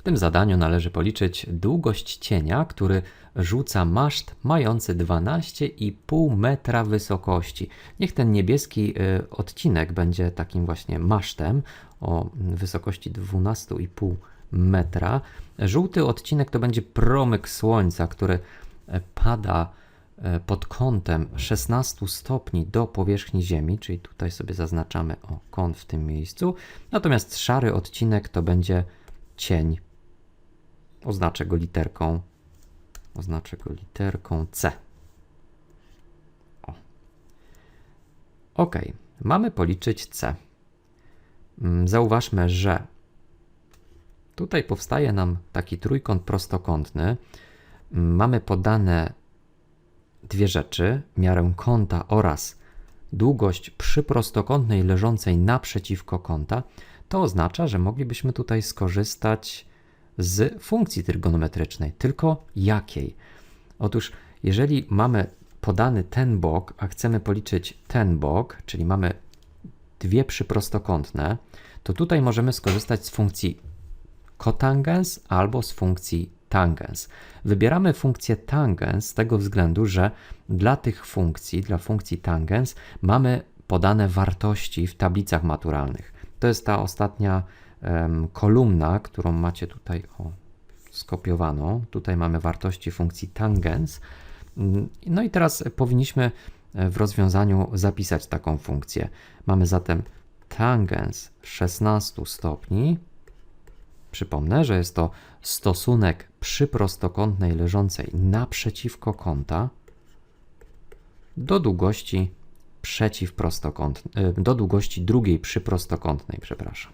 W tym zadaniu należy policzyć długość cienia, który rzuca maszt mający 12,5 metra wysokości. Niech ten niebieski y, odcinek będzie takim właśnie masztem o wysokości 12,5 metra. Żółty odcinek to będzie promyk słońca, który e, pada e, pod kątem 16 stopni do powierzchni Ziemi, czyli tutaj sobie zaznaczamy o kąt w tym miejscu. Natomiast szary odcinek to będzie cień. Oznaczę go literką. Oznaczę go literką C. O. Ok, mamy policzyć C. Mm, Zauważmy, że tutaj powstaje nam taki trójkąt prostokątny. Mm, Mamy podane dwie rzeczy: miarę kąta oraz długość przyprostokątnej leżącej naprzeciwko kąta. To oznacza, że moglibyśmy tutaj skorzystać z funkcji trygonometrycznej. Tylko jakiej? Otóż, jeżeli mamy podany ten bok, a chcemy policzyć ten bok, czyli mamy dwie przyprostokątne, to tutaj możemy skorzystać z funkcji kotangens albo z funkcji tangens. Wybieramy funkcję tangens z tego względu, że dla tych funkcji, dla funkcji tangens mamy podane wartości w tablicach maturalnych. To jest ta ostatnia em, kolumna, którą macie tutaj o, skopiowaną. Tutaj mamy wartości funkcji tangens. Mm, No i teraz powinniśmy e, w rozwiązaniu zapisać taką funkcję. Mamy zatem tangens 16 stopni. Przypomnę, że jest to stosunek przyprostokątnej leżącej naprzeciwko kąta do długości przeciwprostokątnej, e, do długości drugiej przyprostokątnej, przepraszam,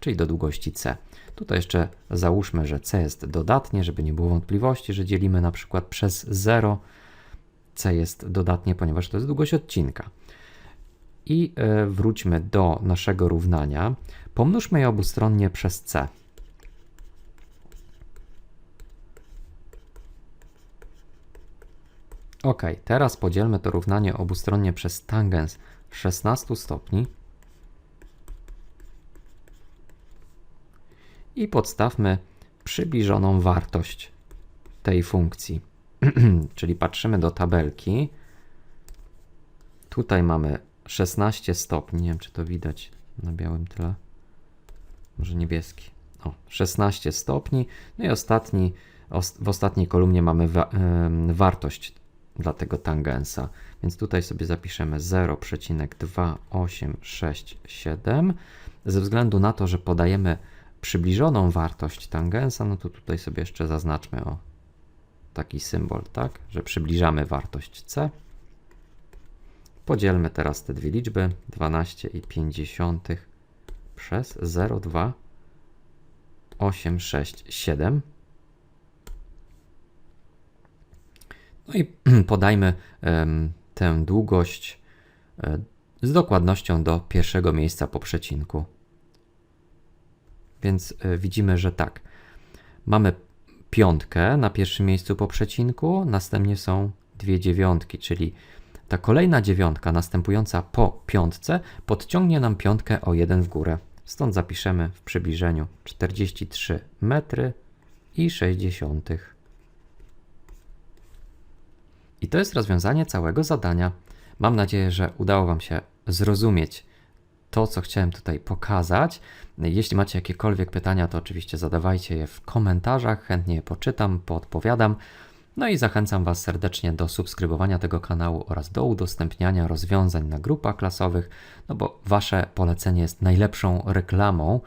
czyli do długości C. Tutaj jeszcze załóżmy, że C jest dodatnie, żeby nie było wątpliwości, że dzielimy na przykład przez 0. C jest dodatnie, ponieważ to jest długość odcinka. I e, wróćmy do naszego równania. Pomnóżmy je obustronnie przez C. Ok, teraz podzielmy to równanie obustronnie przez tangens 16 stopni i podstawmy przybliżoną wartość tej funkcji. Czyli patrzymy do tabelki. Tutaj mamy 16 stopni. Nie wiem, czy to widać na białym tle. Może niebieski. O, 16 stopni. No i ostatni, os- w ostatniej kolumnie mamy wa- wartość dla tego tangensa. Więc tutaj sobie zapiszemy 0,2867. Ze względu na to, że podajemy przybliżoną wartość tangensa, no to tutaj sobie jeszcze zaznaczmy o taki symbol, tak, że przybliżamy wartość c. Podzielmy teraz te dwie liczby 12,5 przez 0,2867. No i podajmy tę długość e, z dokładnością do pierwszego miejsca po przecinku. Więc e, widzimy, że tak. Mamy piątkę na pierwszym miejscu po przecinku, następnie są dwie dziewiątki, czyli ta kolejna dziewiątka następująca po piątce podciągnie nam piątkę o jeden w górę. Stąd zapiszemy w przybliżeniu 43 metry i 60. I to jest rozwiązanie całego zadania. Mam nadzieję, że udało Wam się zrozumieć to, co chciałem tutaj pokazać. Jeśli macie jakiekolwiek pytania, to oczywiście zadawajcie je w komentarzach, chętnie je poczytam, poodpowiadam. No i zachęcam Was serdecznie do subskrybowania tego kanału oraz do udostępniania rozwiązań na grupach klasowych, no bo Wasze polecenie jest najlepszą reklamą.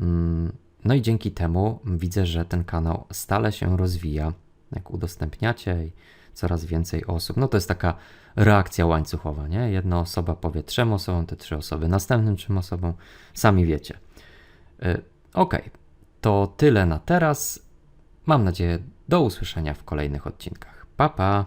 Mm, No i dzięki temu widzę, że ten kanał stale się rozwija. Jak udostępniacie i coraz więcej osób. No to jest taka reakcja łańcuchowa, nie? Jedna osoba powie trzem osobom, te trzy osoby następnym trzem osobom. Sami wiecie. Y, Ok, to tyle na teraz. Mam nadzieję, do usłyszenia w kolejnych odcinkach. Pa, pa!